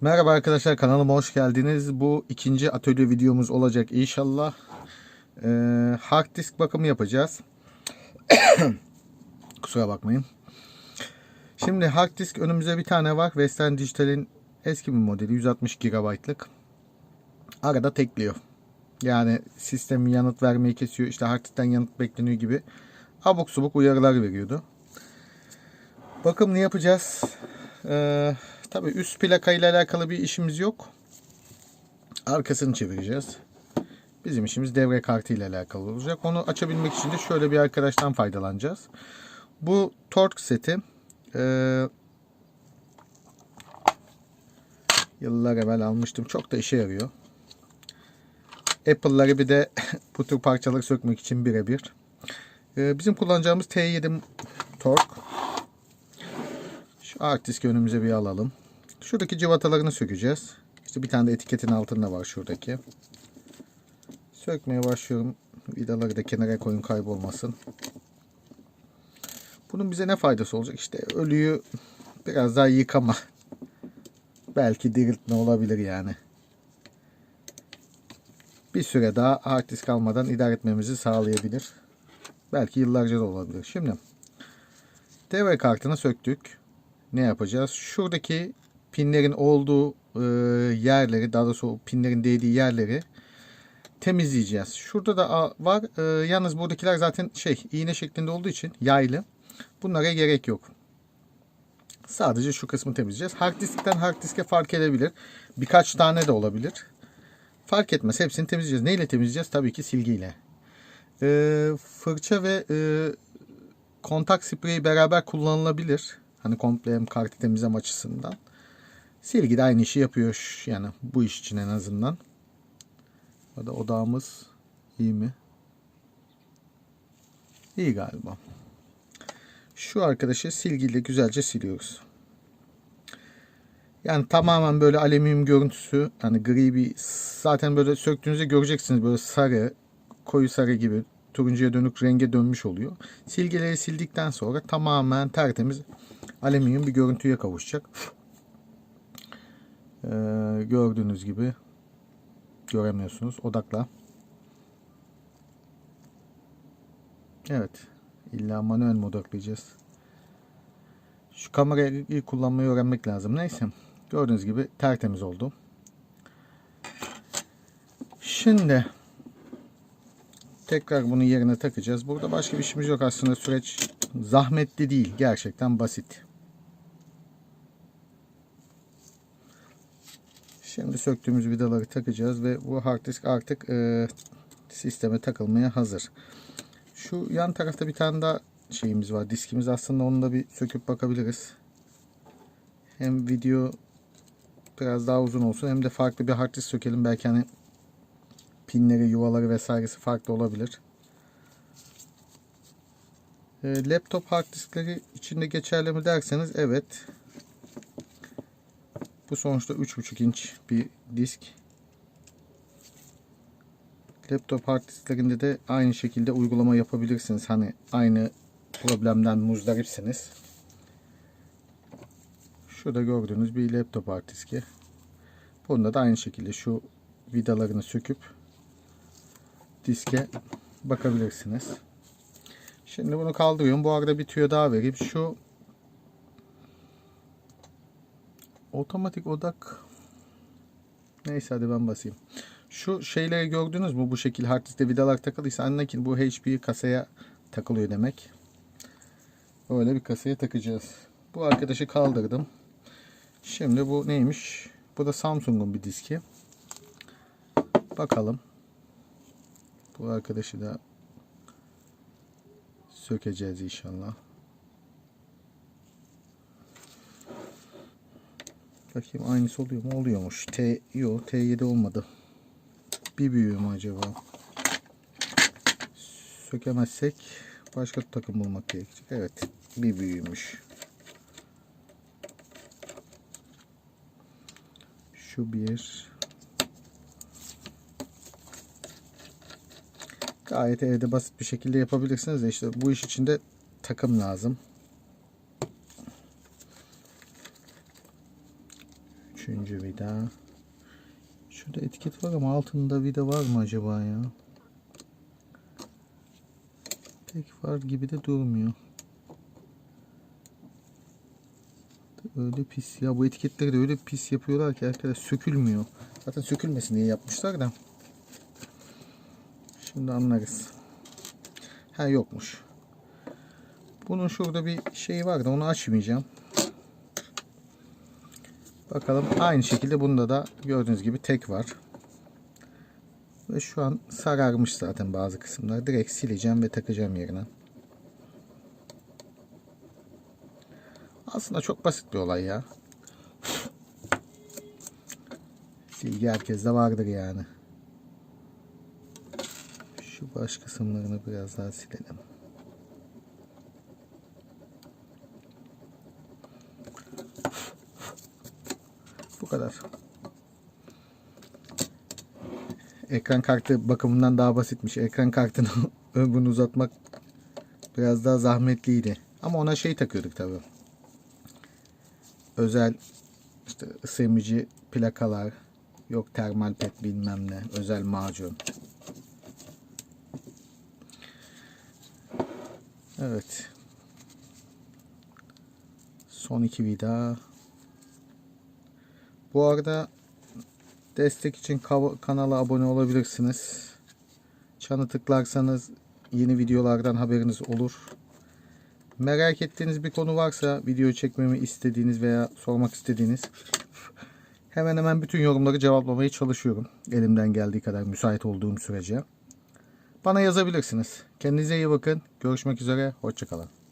Merhaba arkadaşlar kanalıma hoş geldiniz. Bu ikinci atölye videomuz olacak inşallah. Ee, hard disk bakımı yapacağız. Kusura bakmayın. Şimdi hard disk önümüzde bir tane var. Western Digital'in eski bir modeli 160 GB'lık. Arada tekliyor. Yani sistemin yanıt vermeyi kesiyor. İşte hard diskten yanıt bekleniyor gibi abuk subuk uyarılar veriyordu. Bakım ne yapacağız? Ee, tabii üst plaka ile alakalı bir işimiz yok. Arkasını çevireceğiz. Bizim işimiz devre kartı ile alakalı olacak. Onu açabilmek için de şöyle bir arkadaştan faydalanacağız. Bu torque seti e, yıllar evvel almıştım. Çok da işe yarıyor. Apple'ları bir de bu tür parçaları sökmek için birebir. E, bizim kullanacağımız T7 torque. Şu art önümüze bir alalım. Şuradaki cıvatalarını sökeceğiz. İşte bir tane de etiketin altında var şuradaki. Sökmeye başlıyorum. Vidaları da kenara koyun kaybolmasın. Bunun bize ne faydası olacak? İşte ölüyü biraz daha yıkama. Belki diriltme olabilir yani. Bir süre daha hard disk almadan idare etmemizi sağlayabilir. Belki yıllarca da olabilir. Şimdi devre kartını söktük ne yapacağız? Şuradaki pinlerin olduğu e, yerleri, daha doğrusu pinlerin değdiği yerleri temizleyeceğiz. Şurada da var. E, yalnız buradakiler zaten şey iğne şeklinde olduğu için yaylı. Bunlara gerek yok. Sadece şu kısmı temizleyeceğiz. Hard diskten hard diske fark edebilir. Birkaç tane de olabilir. Fark etmez. Hepsini temizleyeceğiz. Neyle temizleyeceğiz? Tabii ki silgiyle. E, fırça ve e, kontak spreyi beraber kullanılabilir. Hani komple hem kartı temizleme açısından. Silgi de aynı işi yapıyor. Yani bu iş için en azından. Ya da odağımız iyi mi? İyi galiba. Şu arkadaşı silgiyle güzelce siliyoruz. Yani tamamen böyle alüminyum görüntüsü hani gri bir zaten böyle söktüğünüzde göreceksiniz böyle sarı koyu sarı gibi turuncuya dönük renge dönmüş oluyor. Silgileri sildikten sonra tamamen tertemiz alüminyum bir görüntüye kavuşacak. Ee, gördüğünüz gibi göremiyorsunuz. Odakla. Evet. İlla manuel odaklayacağız. Şu kamerayı kullanmayı öğrenmek lazım. Neyse. Gördüğünüz gibi tertemiz oldu. Şimdi tekrar bunu yerine takacağız. Burada başka bir işimiz yok aslında. Süreç zahmetli değil. Gerçekten basit. Şimdi söktüğümüz vidaları takacağız ve bu hard disk artık e, sisteme takılmaya hazır. Şu yan tarafta bir tane daha şeyimiz var. Diskimiz aslında onu da bir söküp bakabiliriz. Hem video biraz daha uzun olsun hem de farklı bir hard disk sökelim. Belki hani pinleri, yuvaları vesairesi farklı olabilir. E, laptop hard diskleri içinde geçerli mi derseniz evet. Bu sonuçta 3.5 inç bir disk. Laptop hard disklerinde de aynı şekilde uygulama yapabilirsiniz. Hani aynı problemden muzdaripsiniz. Şurada gördüğünüz bir laptop hard diski. Bunda da aynı şekilde şu vidalarını söküp diske bakabilirsiniz. Şimdi bunu kaldırıyorum. Bu arada bir tüyo daha vereyim. Şu otomatik odak neyse hadi ben basayım. Şu şeyleri gördünüz mü? Bu şekil hard diskte vidalar takılıysa anla ki bu HP kasaya takılıyor demek. Öyle bir kasaya takacağız. Bu arkadaşı kaldırdım. Şimdi bu neymiş? Bu da Samsung'un bir diski. Bakalım. Bu arkadaşı da sökeceğiz inşallah. Bakayım aynısı oluyor mu? Oluyormuş. T yok T7 olmadı. Bir büyüğü acaba? Sökemezsek başka takım bulmak gerekecek. Evet. Bir büyüğümüş. Şu bir. Gayet evde basit bir şekilde yapabilirsiniz de işte bu iş için de takım lazım. Üçüncü vida. Şurada etiket var ama altında vida var mı acaba ya? Pek var gibi de durmuyor. Öyle pis ya bu etiketleri de öyle pis yapıyorlar ki arkadaş sökülmüyor. Zaten sökülmesin diye yapmışlar da. Şimdi anlarız. Ha yokmuş. Bunun şurada bir şeyi var da onu açmayacağım. Bakalım aynı şekilde bunda da gördüğünüz gibi tek var. Ve şu an sararmış zaten bazı kısımlar. Direkt sileceğim ve takacağım yerine. Aslında çok basit bir olay ya. Silgi herkeste vardır yani. Şu baş kısımlarını biraz daha silelim. Kadar. Ekran kartı bakımından daha basitmiş. Ekran kartını ömrünü uzatmak biraz daha zahmetliydi. Ama ona şey takıyorduk tabii. Özel işte ısı emici plakalar, yok termal pet bilmem ne, özel macun. Evet. Son iki vida. Bu arada destek için kanala abone olabilirsiniz. Çanı tıklarsanız yeni videolardan haberiniz olur. Merak ettiğiniz bir konu varsa video çekmemi istediğiniz veya sormak istediğiniz hemen hemen bütün yorumları cevaplamaya çalışıyorum. Elimden geldiği kadar müsait olduğum sürece. Bana yazabilirsiniz. Kendinize iyi bakın. Görüşmek üzere. Hoşçakalın.